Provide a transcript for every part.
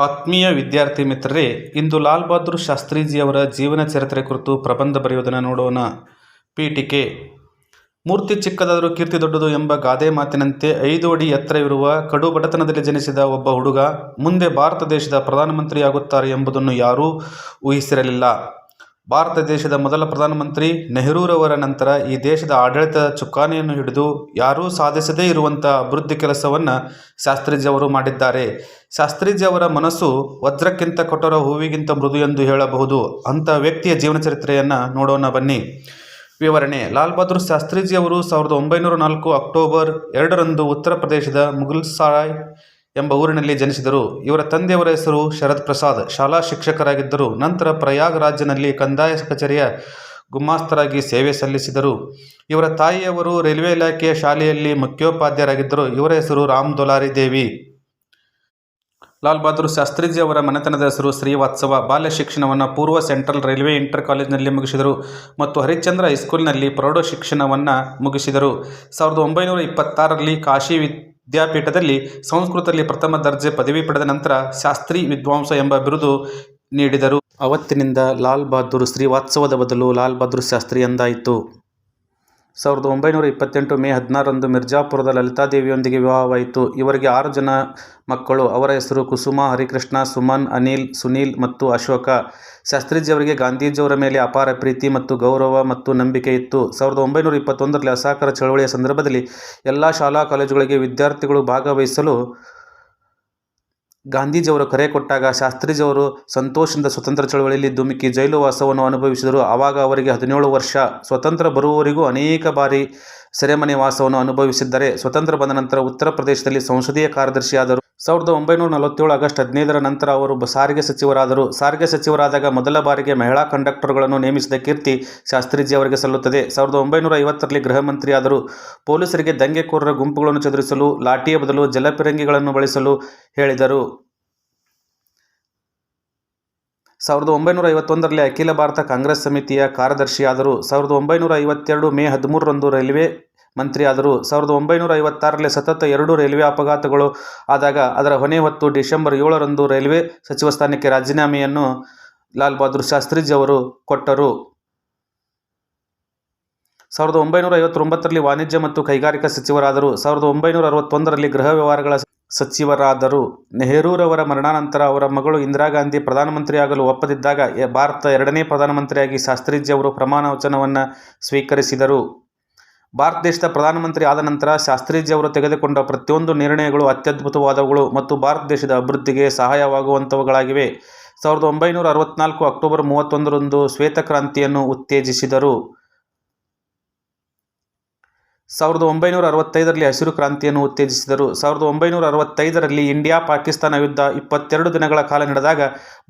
ಆತ್ಮೀಯ ವಿದ್ಯಾರ್ಥಿ ಮಿತ್ರರೇ, ಇಂದು ಲಾಲ್ ಬಹದ್ದೂರ್ ಶಾಸ್ತ್ರೀಜಿಯವರ ಜೀವನ ಚರಿತ್ರೆ ಕುರಿತು ಪ್ರಬಂಧ ಬರೆಯುವುದನ್ನು ನೋಡೋಣ. ಪೀಠಿಕೆ. ಮೂರ್ತಿ ಚಿಕ್ಕದಾದರೂ ಕೀರ್ತಿ ದೊಡ್ಡದು ಎಂಬ ಗಾದೆ ಮಾತಿನಂತೆ ಐದು ಅಡಿ ಎತ್ತರವಿರುವ ಕಡು ಬಡತನದಲ್ಲಿ ಜನಿಸಿದ ಒಬ್ಬ ಹುಡುಗ ಮುಂದೆ ಭಾರತ ದೇಶದ ಪ್ರಧಾನಮಂತ್ರಿಯಾಗುತ್ತಾರೆ ಎಂಬುದನ್ನು ಯಾರೂ ಊಹಿಸಿರಲಿಲ್ಲ. ಭಾರತ ದೇಶದ ಮೊದಲ ಪ್ರಧಾನಮಂತ್ರಿ ನೆಹರೂರವರ ನಂತರ ಈ ದೇಶದ ಆಡಳಿತದ ಚುಕ್ಕಾಣಿಯನ್ನು ಹಿಡಿದು ಯಾರೂ ಸಾಧಿಸದೇ ಇರುವಂಥ ಅಭಿವೃದ್ಧಿ ಕೆಲಸವನ್ನು ಶಾಸ್ತ್ರೀಜಿಯವರು ಮಾಡಿದ್ದಾರೆ. ಶಾಸ್ತ್ರೀಜಿಯವರ ಮನಸ್ಸು ವಜ್ರಕ್ಕಿಂತ ಕಠೋರ ಹೂವಿಗಿಂತ ಮೃದು ಎಂದು ಹೇಳಬಹುದು. ಅಂಥ ವ್ಯಕ್ತಿಯ ಜೀವನ ಚರಿತ್ರೆಯನ್ನು ನೋಡೋಣ ಬನ್ನಿ. ವಿವರಣೆ, ಲಾಲ್ ಬಹದ್ದೂರ್ ಶಾಸ್ತ್ರೀಜಿಯವರು ಸಾವಿರದ ಒಂಬೈನೂರ ನಾಲ್ಕು ಅಕ್ಟೋಬರ್ ಎರಡರಂದು ಉತ್ತರ ಪ್ರದೇಶದ ಮುಘಲ್ಸರಾಯ್ ಎಂಬ ಊರಿನಲ್ಲಿ ಜನಿಸಿದರು. ಇವರ ತಂದೆಯವರ ಹೆಸರು ಶರತ್ ಪ್ರಸಾದ್ ಶಾಲಾ ಶಿಕ್ಷಕರಾಗಿದ್ದರು. ನಂತರ ಪ್ರಯಾಗ್ರಾಜ್ನಲ್ಲಿ ಕಂದಾಯ ಕಚೇರಿಯ ಗುಮಾಸ್ತರಾಗಿ ಸೇವೆ ಸಲ್ಲಿಸಿದರು. ಇವರ ತಾಯಿಯವರು ರೈಲ್ವೆ ಇಲಾಖೆಯ ಶಾಲೆಯಲ್ಲಿ ಮುಖ್ಯೋಪಾಧ್ಯಾಯರಾಗಿದ್ದರು. ಇವರ ಹೆಸರು ರಾಮ್ ದೊಲಾರಿ ದೇವಿ. ಲಾಲ್ ಬಹದ್ದೂರ್ ಶಾಸ್ತ್ರೀಜಿ ಅವರ ಮನೆತನದ ಹೆಸರು ಶ್ರೀವಾತ್ಸವ. ಬಾಲ್ಯ ಶಿಕ್ಷಣವನ್ನು ಪೂರ್ವ ಸೆಂಟ್ರಲ್ ರೈಲ್ವೆ ಇಂಟರ್ ಕಾಲೇಜಿನಲ್ಲಿ ಮುಗಿಸಿದರು ಮತ್ತು ಹರಿಶ್ಚಂದ್ರ ಹೈಸ್ಕೂಲ್ನಲ್ಲಿ ಪ್ರೌಢ ಶಿಕ್ಷಣವನ್ನು ಮುಗಿಸಿದರು. ಸಾವಿರದ ಒಂಬೈನೂರ ಇಪ್ಪತ್ತಾರರಲ್ಲಿ ಕಾಶಿ ವಿದ್ಯಾಪೀಠದಲ್ಲಿ ಸಂಸ್ಕೃತದಲ್ಲಿ ಪ್ರಥಮ ದರ್ಜೆ ಪದವಿ ಪಡೆದ ನಂತರ ಶಾಸ್ತ್ರಿ ವಿದ್ವಾಂಸ ಎಂಬ ಬಿರುದು ನೀಡಿದರು. ಅವತ್ತಿನಿಂದ ಲಾಲ್ ಬಹದ್ದೂರ್ ಶ್ರೀವಾತ್ಸವದ ಬದಲು ಲಾಲ್ ಬಹದ್ದೂರ್ ಶಾಸ್ತ್ರಿ ಎಂದಾಯಿತು. ಸಾವಿರದ ಒಂಬೈನೂರ ಇಪ್ಪತ್ತೆಂಟು ಮೇ ಹದಿನಾರರಂದು ಮಿರ್ಜಾಪುರದ ಲಲಿತಾದೇವಿಯೊಂದಿಗೆ ವಿವಾಹವಾಯಿತು. ಇವರಿಗೆ ಆರು ಜನ ಮಕ್ಕಳು, ಅವರ ಹೆಸರು ಕುಸುಮ, ಹರಿಕೃಷ್ಣ, ಸುಮನ್, ಅನಿಲ್, ಸುನೀಲ್ ಮತ್ತು ಅಶೋಕ. ಶಾಸ್ತ್ರೀಜಿಯವರಿಗೆ ಗಾಂಧೀಜಿಯವರ ಮೇಲೆ ಅಪಾರ ಪ್ರೀತಿ ಮತ್ತು ಗೌರವ ಮತ್ತು ನಂಬಿಕೆ ಇತ್ತು. ಸಾವಿರದ ಒಂಬೈನೂರ ಇಪ್ಪತ್ತೊಂದರಲ್ಲಿ ಅಸಹಕಾರ ಚಳವಳಿಯ ಸಂದರ್ಭದಲ್ಲಿ ಎಲ್ಲ ಶಾಲಾ ಕಾಲೇಜುಗಳಿಗೆ ವಿದ್ಯಾರ್ಥಿಗಳು ಭಾಗವಹಿಸಲು ಗಾಂಧೀಜಿಯವರು ಕರೆ ಕೊಟ್ಟಾಗ ಶಾಸ್ತ್ರೀಜಿಯವರು ಸಂತೋಷದಿಂದ ಸ್ವತಂತ್ರ ಚಳವಳಿಯಲ್ಲಿ ಧುಮುಕಿ ಜೈಲು ವಾಸವನ್ನು ಅನುಭವಿಸಿದರು. ಆವಾಗ ಅವರಿಗೆ ಹದಿನೇಳು ವರ್ಷ. ಸ್ವತಂತ್ರ ಬರುವವರಿಗೂ ಅನೇಕ ಬಾರಿ ಸೆರೆಮನೆ ವಾಸವನ್ನು ಅನುಭವಿಸಿದ್ದಾರೆ, ಸ್ವತಂತ್ರ ಬಂದ ನಂತರ ಉತ್ತರ ಪ್ರದೇಶದಲ್ಲಿ ಸಂಸದೀಯ ಕಾರ್ಯದರ್ಶಿಯಾದರು. ಸಾವಿರದ ಒಂಬೈನೂರ ನಲವತ್ತೇಳು ಆಗಸ್ಟ್ ಹದಿನೈದರ ನಂತರ ಅವರು ಸಾರಿಗೆ ಸಚಿವರಾದರು. ಸಾರಿಗೆ ಸಚಿವರಾದಾಗ ಮೊದಲ ಬಾರಿಗೆ ಮಹಿಳಾ ಕಂಡಕ್ಟರ್ಗಳನ್ನು ನೇಮಿಸಿದ ಕೀರ್ತಿ ಶಾಸ್ತ್ರೀಜಿ ಅವರಿಗೆ ಸಲ್ಲುತ್ತದೆ. ಸಾವಿರದ ಒಂಬೈನೂರ ಐವತ್ತರಲ್ಲಿ ಗೃಹ ಮಂತ್ರಿಯಾದರು. ಪೊಲೀಸರಿಗೆ ದಂಗೆಕೋರರ ಗುಂಪುಗಳನ್ನು ಚದುರಿಸಲು, ಲಾಠಿಯ ಬದಲು ಜಲಪಿರಂಗಿಗಳನ್ನು ಬಳಸಲು ಹೇಳಿದರು. ಸಾವಿರದ ಒಂಬೈನೂರ ಐವತ್ತೊಂದರಲ್ಲಿ ಅಖಿಲ ಭಾರತ ಕಾಂಗ್ರೆಸ್ ಸಮಿತಿಯ ಕಾರ್ಯದರ್ಶಿಯಾದರು. ಸಾವಿರದ ಒಂಬೈನೂರ ಐವತ್ತೆರಡು ಮೇ ಹದಿಮೂರರಂದು ರೈಲ್ವೆ ಮಂತ್ರಿಯಾದರು ಸಾವಿರದ ಒಂಬೈನೂರ ಐವತ್ತಾರರಲ್ಲಿ ಸತತ ಎರಡು ರೈಲ್ವೆ ಅಪಘಾತಗಳು ಆದಾಗ ಅದರ ಹೊಣೆ ಹೊತ್ತು ಡಿಸೆಂಬರ್ ಏಳರಂದು ರೈಲ್ವೆ ಸಚಿವ ಸ್ಥಾನಕ್ಕೆ ರಾಜೀನಾಮೆಯನ್ನು ಲಾಲ್ ಬಹದ್ದೂರ್ ಶಾಸ್ತ್ರೀಜಿ ಅವರು ಕೊಟ್ಟರು. ಸಾವಿರದ ಒಂಬೈನೂರ ಐವತ್ತೊಂಬತ್ತರಲ್ಲಿ ವಾಣಿಜ್ಯ ಮತ್ತು ಕೈಗಾರಿಕಾ ಸಚಿವರಾದರು. ಸಾವಿರದ ಒಂಬೈನೂರ ಅರವತ್ತೊಂದರಲ್ಲಿ ಗೃಹ ವ್ಯವಹಾರಗಳ ಸಚಿವರಾದರು. ನೆಹರೂರವರ ಮರಣಾನಂತರ ಅವರ ಮಗಳು ಇಂದಿರಾ ಗಾಂಧಿ ಪ್ರಧಾನಮಂತ್ರಿಯಾಗಲು ಒಪ್ಪದಿದ್ದಾಗ ಭಾರತ ಎರಡನೇ ಪ್ರಧಾನಮಂತ್ರಿಯಾಗಿ ಶಾಸ್ತ್ರೀಜಿ ಅವರು ಪ್ರಮಾಣ ವಚನವನ್ನು ಸ್ವೀಕರಿಸಿದರು. ಭಾರತ ದೇಶದ ಪ್ರಧಾನಮಂತ್ರಿ ಆದ ನಂತರ ಶಾಸ್ತ್ರೀಜಿ ಅವರು ತೆಗೆದುಕೊಂಡ ಪ್ರತಿಯೊಂದು ನಿರ್ಣಯಗಳು ಅತ್ಯದ್ಭುತವಾದವುಗಳು ಮತ್ತು ಭಾರತ ದೇಶದ ಅಭಿವೃದ್ಧಿಗೆ ಸಹಾಯವಾಗುವಂಥವುಗಳಾಗಿವೆ. ಸಾವಿರದ ಒಂಬೈನೂರ ಅರವತ್ನಾಲ್ಕು ಅಕ್ಟೋಬರ್ ಮೂವತ್ತೊಂದರಂದು ಶ್ವೇತಕ್ರಾಂತಿಯನ್ನು ಉತ್ತೇಜಿಸಿದರು. ಸಾವಿರದ ಒಂಬೈನೂರ ಅರವತ್ತೈದರಲ್ಲಿ ಹಸಿರು ಕ್ರಾಂತಿಯನ್ನು ಉತ್ತೇಜಿಸಿದರು. ಸಾವಿರದ ಒಂಬೈನೂರ ಅರವತ್ತೈದರಲ್ಲಿ ಇಂಡಿಯಾ ಪಾಕಿಸ್ತಾನ ಯುದ್ಧ ಇಪ್ಪತ್ತೆರಡು ದಿನಗಳ ಕಾಲ ನಡೆದಾಗ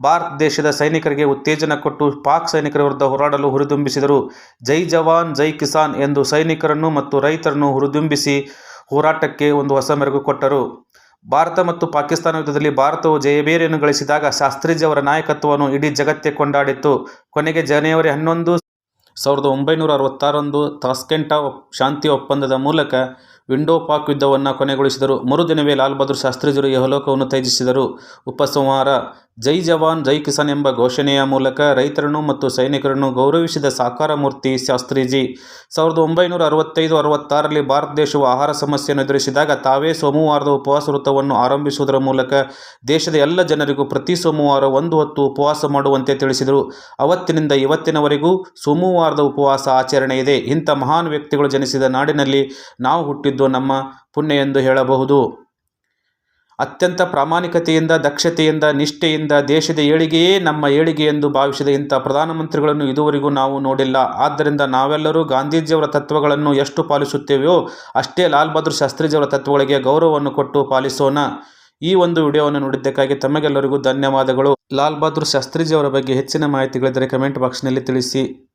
ಭಾರತ ದೇಶದ ಸೈನಿಕರಿಗೆ ಉತ್ತೇಜನ ಕೊಟ್ಟು ಪಾಕ್ ಸೈನಿಕರ ವಿರುದ್ಧ ಹೋರಾಡಲು ಹುರಿದುಂಬಿಸಿದರು. ಜೈ ಜವಾನ್, ಜೈ ಕಿಸಾನ್ ಎಂದು ಸೈನಿಕರನ್ನು ಮತ್ತು ರೈತರನ್ನು ಹುರಿದುಂಬಿಸಿ ಹೋರಾಟಕ್ಕೆ ಒಂದು ಹೊಸ ಮೆರುಗು ಕೊಟ್ಟರು. ಭಾರತ ಮತ್ತು ಪಾಕಿಸ್ತಾನ ಯುದ್ಧದಲ್ಲಿ ಭಾರತವು ಜಯಬೇರಿಯನ್ನು ಗಳಿಸಿದಾಗ ಶಾಸ್ತ್ರೀಜಿ ಅವರ ನಾಯಕತ್ವವನ್ನು ಇಡೀ ಜಗತ್ತೇ ಕೊಂಡಾಡಿತ್ತು. ಕೊನೆಗೆ ಜನವರಿ ಹನ್ನೊಂದು ಸಾವಿರದ ಒಂಬೈನೂರ ಅರವತ್ತಾರರಂದು ತಾಸ್ಕೆಂಟ ಶಾಂತಿ ಒಪ್ಪಂದದ ಮೂಲಕ ವಿಂಡೋ ಪಾಕ್ ಯುದ್ಧವನ್ನು ಕೊನೆಗೊಳಿಸಿದರು. ಮರುದಿನವೇ ಲಾಲ್ ಬಹದ್ದೂರ್ ಶಾಸ್ತ್ರಿಜರು ಯಹಲೋಕವನ್ನು ತ್ಯಜಿಸಿದರು. ಉಪಸಂಹಾರ, ಜೈ ಜವಾನ್, ಜೈ ಕಿಸಾನ್ ಎಂಬ ಘೋಷಣೆಯ ಮೂಲಕ ರೈತರನ್ನು ಮತ್ತು ಸೈನಿಕರನ್ನು ಗೌರವಿಸಿದ ಸಾಕಾರ ಮೂರ್ತಿ ಶಾಸ್ತ್ರೀಜಿ. ಸಾವಿರದ ಒಂಬೈನೂರ ಅರವತ್ತೈದು, ಅರವತ್ತಾರರಲ್ಲಿ ಭಾರತ ದೇಶವು ಆಹಾರ ಸಮಸ್ಯೆಯನ್ನು ಎದುರಿಸಿದಾಗ ತಾವೇ ಸೋಮವಾರದ ಉಪವಾಸ ವೃತ್ತವನ್ನು ಆರಂಭಿಸುವುದರ ಮೂಲಕ ದೇಶದ ಎಲ್ಲ ಜನರಿಗೂ ಪ್ರತಿ ಸೋಮವಾರ ಒಂದು ಹೊತ್ತು ಉಪವಾಸ ಮಾಡುವಂತೆ ತಿಳಿಸಿದರು. ಅವತ್ತಿನಿಂದ ಇವತ್ತಿನವರೆಗೂ ಸೋಮವಾರದ ಉಪವಾಸ ಆಚರಣೆ ಇದೆ. ಇಂಥ ಮಹಾನ್ ವ್ಯಕ್ತಿಗಳು ಜನಿಸಿದ ನಾಡಿನಲ್ಲಿ ನಾವು ಹುಟ್ಟಿದ್ದು ನಮ್ಮ ಪುಣ್ಯ ಎಂದು ಹೇಳಬಹುದು. ಅತ್ಯಂತ ಪ್ರಾಮಾಣಿಕತೆಯಿಂದ, ದಕ್ಷತೆಯಿಂದ, ನಿಷ್ಠೆಯಿಂದ, ದೇಶದ ಏಳಿಗೆಯೇ ನಮ್ಮ ಏಳಿಗೆ ಎಂದು ಭಾವಿಸಿದ ಇಂಥ ಪ್ರಧಾನಮಂತ್ರಿಗಳನ್ನು ಇದುವರೆಗೂ ನಾವು ನೋಡಿಲ್ಲ. ಆದ್ದರಿಂದ ನಾವೆಲ್ಲರೂ ಗಾಂಧೀಜಿಯವರ ತತ್ವಗಳನ್ನು ಎಷ್ಟು ಪಾಲಿಸುತ್ತೇವೆಯೋ, ಅಷ್ಟೇ ಲಾಲ್ ಬಹದ್ದೂರ್ ಶಾಸ್ತ್ರೀಜಿಯವರ ತತ್ವಗಳಿಗೆ ಗೌರವವನ್ನು ಕೊಟ್ಟು ಪಾಲಿಸೋಣ. ಈ ಒಂದು ವಿಡಿಯೋವನ್ನು ನೋಡಿದ್ದಕ್ಕಾಗಿ ತಮಗೆಲ್ಲರಿಗೂ ಧನ್ಯವಾದಗಳು. ಲಾಲ್ ಬಹದ್ದೂರ್ ಶಾಸ್ತ್ರೀಜಿಯವರ ಬಗ್ಗೆ ಹೆಚ್ಚಿನ ಮಾಹಿತಿಗಳಿದ್ದರೆ ಕಮೆಂಟ್ ಬಾಕ್ಸ್ನಲ್ಲಿ ತಿಳಿಸಿ.